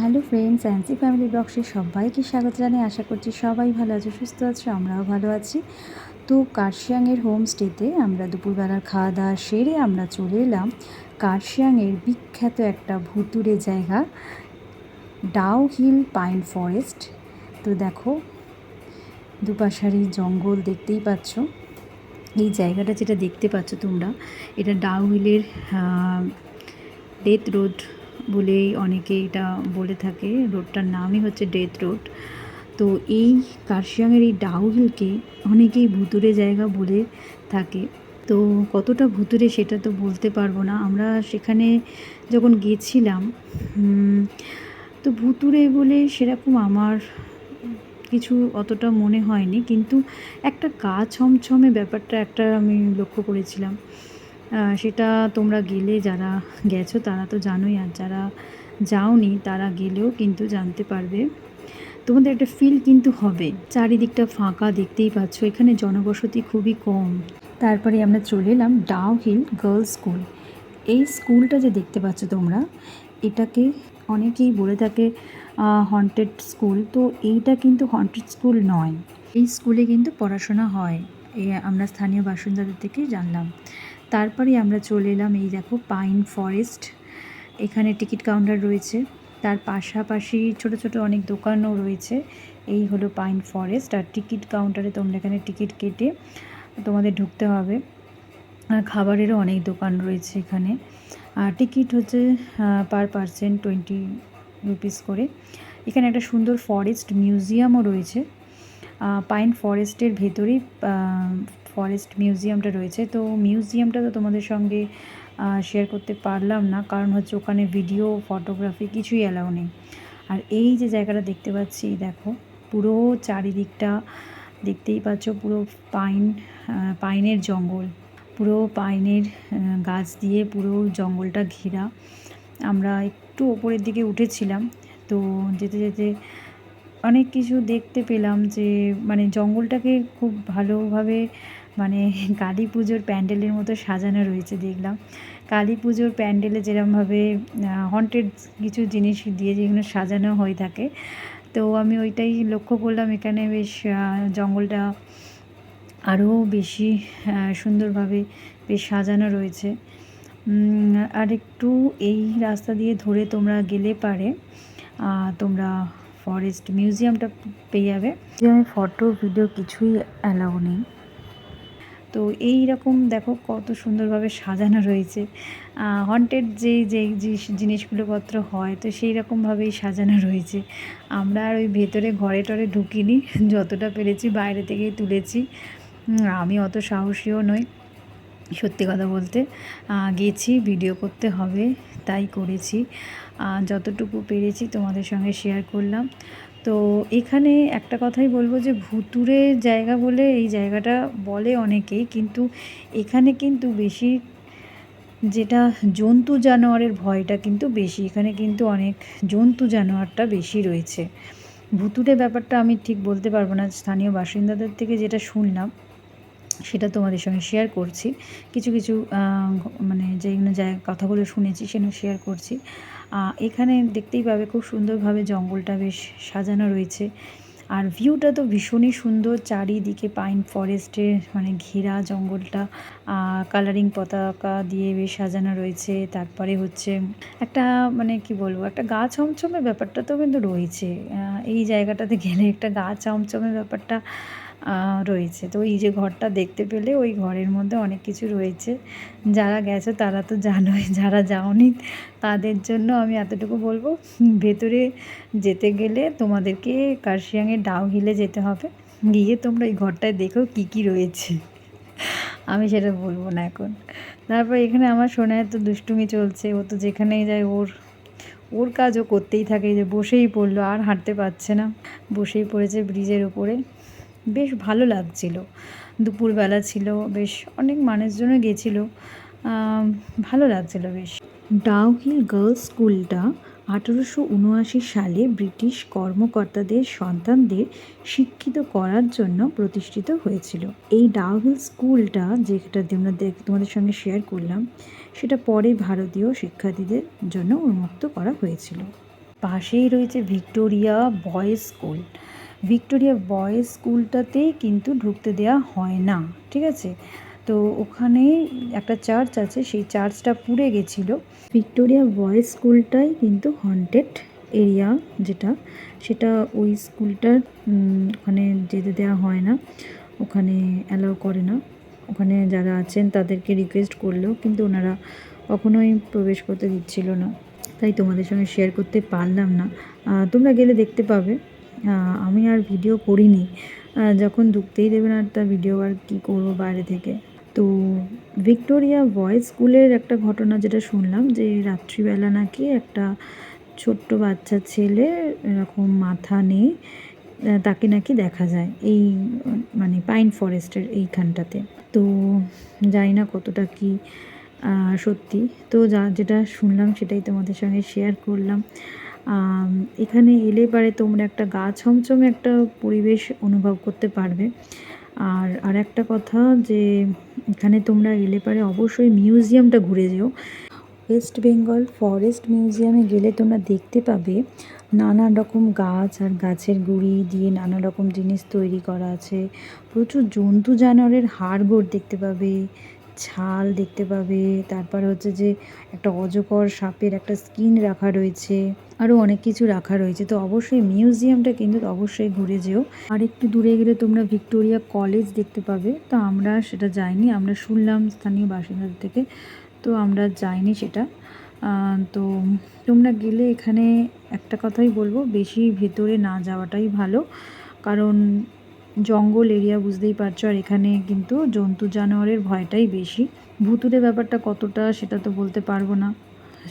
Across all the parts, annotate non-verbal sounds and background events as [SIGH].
Hello friends, অ্যান্সি family ব্লগসে সবাইকে স্বাগত জানাই। আশা করছি সবাই ভালো আছে, সুস্থ আছে, আমরাও ভালো আছি। তো কার্শিয়াংয়ের হোমস্টেতে আমরা দুপুরবেলার খাওয়া দাওয়া সেরে আমরা চলে এলাম কার্শিয়াংয়ের বিখ্যাত একটা ভুতুরে জায়গা, ডাউ হিল পাইন ফরেস্ট। তো দেখো, দুপাশারি জঙ্গল দেখতেই পাচ্ছ। এই জায়গাটা যেটা দেখতে পাচ্ছ তোমরা, এটা ডাউ হিলের ডেথ রোড বলেই অনেকে এটা বলে থাকে। রোডটার নামই হচ্ছে ডেথ রোড তো এই কার্শিয়াংয়ের এই ডাউ হিলকে অনেকেই ভুতুরে জায়গা বলে থাকে। তো কতটা ভুতুরে সেটা তো বলতে পারব না। আমরা সেখানে যখন গেছিলাম তো ভুতুরে বলে সেরকম আমার কিছু অতটা মনে হয়নি। কিন্তু একটা গা ছমছমে ব্যাপারটা একটা আমি লক্ষ্য করেছিলাম। সেটা তোমরা গেলে যারা গেছো তারা তো জানোই, আর যারা যাওনি তারা গেলেও কিন্তু জানতে পারবে। তোমাদের একটা ফিল কিন্তু হবে, চারিদিকটা ফাঁকা দেখতেই পাচ্ছ, এখানে জনবসতি খুবই কম। তারপরে আমরা চলে এলাম ডাউ হিল গার্লস স্কুল এই স্কুলটা যে দেখতে পাচ্ছ তোমরা, এটাকে অনেকেই বলে থাকে হন্টেড স্কুল তো এইটা কিন্তু হন্টেড স্কুল নয়। এই স্কুলে কিন্তু পড়াশোনা হয়। এই আমরা স্থানীয় বাসিন্দাদের থেকে জানলাম। তারপরে আমরা চলে এলাম এই দেখো পাইন ফরেস্ট। এখানে টিকিট কাউন্টার রয়েছে। তার পাশাপাশি ছোট ছোট অনেক দোকানও রয়েছে। এই হলো পাইন ফরেস্ট। আর টিকিট কাউন্টারে তোমরা এখানে টিকিট কেটে তোমাদের ঢুকতে হবে। আর খাবারেরও অনেক দোকান রয়েছে এখানে। আর টিকিট হচ্ছে পার পারসেন্ট টোয়েন্টি রুপিস করে। এখানে একটা সুন্দর ফরেস্ট মিউজিয়ামও রয়েছে। পাইন ফরেস্টের ভেতরেই ফরেস্ট মিউজিয়ামটা রয়েছে। তো মিউজিয়ামটা তো তোমাদের সঙ্গে শেয়ার করতে পারলাম না। কারণ হচ্ছে ওখানে ভিডিও ফটোগ্রাফি কিছুই অ্যালাউ নেই। আর এই যে জায়গাটা দেখতে পাচ্ছি, দেখো, পুরো চারিদিকটা দেখতেই পাচ্ছ, পুরো পাইন পাইনের জঙ্গল। পুরো পাইনের গাছ দিয়ে পুরো জঙ্গলটা ঘেরা। আমরা একটু ওপরের দিকে উঠেছিলাম, তো যেতে যেতে অনেক কিছু দেখতে পেলাম যে মানে জঙ্গলটাকে খুব ভালোভাবে মানে কালী পুজোর প্যান্ডেলের মতো সাজানো রয়েছে, দেখলাম। কালী পুজোর প্যান্ডেলে যেরমভাবে হন্টেড কিছু জিনিস দিয়ে যেগুলো সাজানো হয়ে থাকে, তো আমি ওইটাই লক্ষ্য করলাম। এখানে বেশ জঙ্গলটা আরও বেশি সুন্দরভাবে বেশ সাজানো রয়েছে। আর একটু এই রাস্তা দিয়ে ধরে তোমরা গেলে পারে তোমরা ফরেস্ট মিউজিয়ামটা পেয়ে যাবে। ফটো ভিডিও কিছুই অ্যালাউ নেই। তো এই রকম দেখো কত সুন্দরভাবে সাজানো রয়েছে। হন্টেড যে যে জিনিসগুলোপত্র হয়, তো সেই রকমভাবেই সাজানো রয়েছে। আমরা আর ওই ভেতরে ঘরে টরে ঢুকিনি, যতটা পেরেছি, বাইরে থেকেই তুলেছি। আমি অত সাহসীও নই। সত্যি কথা বলতে গেছি ভিডিও করতে হবে, তাই করেছি। যতটুকু পেরেছি তোমাদের সঙ্গে শেয়ার করলাম। তো এখানে একটা কথাই বলব যে ভুতুরের জায়গা বলে এই জায়গাটা বলে অনেকেই, কিন্তু এখানে কিন্তু বেশি যেটা জন্তু জানোয়ারের ভয়টা কিন্তু বেশি। এখানে কিন্তু অনেক জন্তু জানোয়ারটা বেশি রয়েছে। ভুতুরে ব্যাপারটা আমি ঠিক বলতে পারব না। স্থানীয় বাসিন্দাদের থেকে যেটা শুনলাম সেটা তোমাদের সঙ্গে শেয়ার করছি। কিছু কিছু মানে যেগুলো জায়গা কথাগুলো শুনেছি সেগুলো শেয়ার করছি। এখানে দেখতেই পাবে খুব সুন্দরভাবে জঙ্গলটা বেশ সাজানো রয়েছে। আর ভিউটা তো ভীষণই সুন্দর, চারিদিকে পাইন ফরেস্টের মানে ঘেরা জঙ্গলটা কালারিং পতাকা দিয়ে বেশ সাজানো রয়েছে। তারপরে হচ্ছে একটা মানে কি বলব, একটা গা ছমছমে ব্যাপারটা তো কিন্তু রয়েছে। এই জায়গাটাতে গেলে একটা গা ছমছমে ব্যাপারটা রয়েছে। তো এই যে ঘরটা দেখতে পেলে ওই ঘরের মধ্যে অনেক কিছু রয়েছে। যারা গেছে তারা তো জানোই, যারা যাওনি তাদের জন্য আমি এতটুকু বলব। ভেতরে যেতে গেলে তোমাদেরকে কার্শিয়াংয়ের ডাউ হিলে যেতে হবে। গিয়ে তোমরা এই ঘরটায় দেখো কী কী রয়েছে। আমি সেটা বলব না এখন। তারপর এখানে আমার সোনায় তো দুষ্টুমি চলছে। ও তো যেখানেই যায় ওর ওর কাজও করতেই থাকে। যে বসেই পড়ল, আর হাঁটতে পারছে না। বসেই পড়েছে ব্রিজের উপরে। বেশ ভালো লাগছিল। দুপুরবেলা ছিল, বেশ অনেক মানুষজনও গেছিল। ভালো লাগছিল বেশ। ডাউহিল গার্লস স্কুলটা আঠেরোশো উনআশি সালে ব্রিটিশ কর্মকর্তাদের সন্তানদের শিক্ষিত করার জন্য প্রতিষ্ঠিত হয়েছিল। এই ডাউহিল স্কুলটা যেটা আমরা তোমাদের সঙ্গে শেয়ার করলাম, সেটা পরে ভারতীয় শিক্ষার্থীদের জন্য উন্মুক্ত করা হয়েছিল। পাশেই রয়েছে Victoria boys school Victoria boys স্কুলটাতেই কিন্তু ঢুকতে দেওয়া হয় না, ঠিক আছে? তো ওখানে একটা চার্চ আছে, সেই চার্চটা পুড়ে গেছিল। ভিক্টোরিয়া বয়েজ স্কুলটাই কিন্তু হন্টেড এরিয়া যেটা, সেটা ওই স্কুলটার ওখানে যেতে দেওয়া হয় না, ওখানে অ্যালাউ করে না। ওখানে যারা আছেন তাদেরকে রিকোয়েস্ট করলেও কিন্তু ওনারা কখনোই প্রবেশ করতে দিচ্ছিল না। তাই তোমাদের সঙ্গে শেয়ার করতে পারলাম না। তোমরা গেলে দেখতে পাবে। আমি আর ভিডিও করিনি। যখন ঢুকতেই দেবে না, তা ভিডিও আর কী করব বাইরে থেকে? তো ভিক্টোরিয়া বয়েজ স্কুলের একটা ঘটনা যেটা শুনলাম, যে রাত্রিবেলা নাকি একটা ছোট্ট বাচ্চা ছেলে, এরকম মাথা নেই তাকে নাকি দেখা যায় এই মানে পাইন ফরেস্টের এইখানটাতে। তো জানি না কতটা কি সত্যি। তো যা, যেটা শুনলাম সেটাই তোমাদের সঙ্গে শেয়ার করলাম। এখানে এলে পারে তোমরা একটা গা ছমছমে একটা পরিবেশ অনুভব করতে পারবে। আর আর একটা কথা যে, এখানে তোমরা এলে পারে অবশ্যই মিউজিয়ামটা ঘুরে যেও। ওয়েস্ট বেঙ্গল ফরেস্ট মিউজিয়ামে গেলে তোমরা দেখতে পাবে নানান রকম গাছ আর গাছের গুঁড়ি দিয়ে নানা রকম জিনিস তৈরি করা আছে। প্রচুর জন্তু জানোয়ারের হাড় হাড়গোড় দেখতে পাবে। ছাল দেখতে পাবে। তারপর হচ্ছে যে একটা অজগর সাপের একটা স্কিন রাখা রয়েছে। আরও অনেক কিছু রাখা রয়েছে। তো অবশ্যই মিউজিয়ামটা কিন্তু অবশ্যই ঘুরে যেও। আর একটু দূরে গেলে তোমরা ভিক্টোরিয়া কলেজ দেখতে পাবে। তো আমরা সেটা যাইনি, আমরা শুনলাম স্থানীয় বাসিন্দাদের থেকে। তো আমরা যাইনি সেটা। তো তোমরা গেলে এখানে একটা কথাই বলব, বেশি ভেতরে না যাওয়াটাই ভালো। কারণ জঙ্গল এরিয়া বুঝতেই পারছ, আর এখানে কিন্তু জন্তু জানোয়ারের ভয়টাই বেশি। ভুতুরে ব্যাপারটা কতটা সেটা তো বলতে পারব না।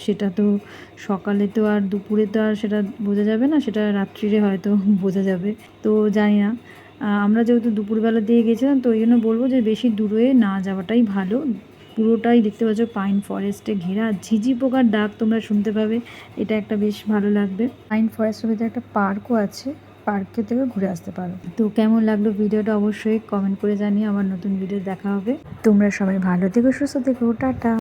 সেটা তো সকালে তো আর দুপুরে তো আর সেটা বোঝা যাবে না, সেটা রাত্রিরে হয়তো [LAUGHS] বোঝা যাবে। তো জানি না। আমরা যেহেতু দুপুরবেলা দিয়ে গেছিলাম, তো ওই জন্য বলব যে বেশি দূরে না যাওয়াটাই ভালো। পুরোটাই দেখতে পাচ্ছ পাইন ফরেস্টে ঘেরা। ঝিঝি পোকার ডাক তোমরা শুনতে পাবে, এটা একটা বেশ ভালো লাগবে। পাইন ফরেস্টের ভিতরে একটা পার্কও আছে। পার্কে থেকে ঘুরে আসতে পারো। তো কেমন লাগল ভিডিওটা অবশ্যই কমেন্ট করে জানিয়ে আমার নতুন ভিডিও দেখা হবে। তোমরা সবাই ভালো থেকো, সুস্থ থেকো। টাটা।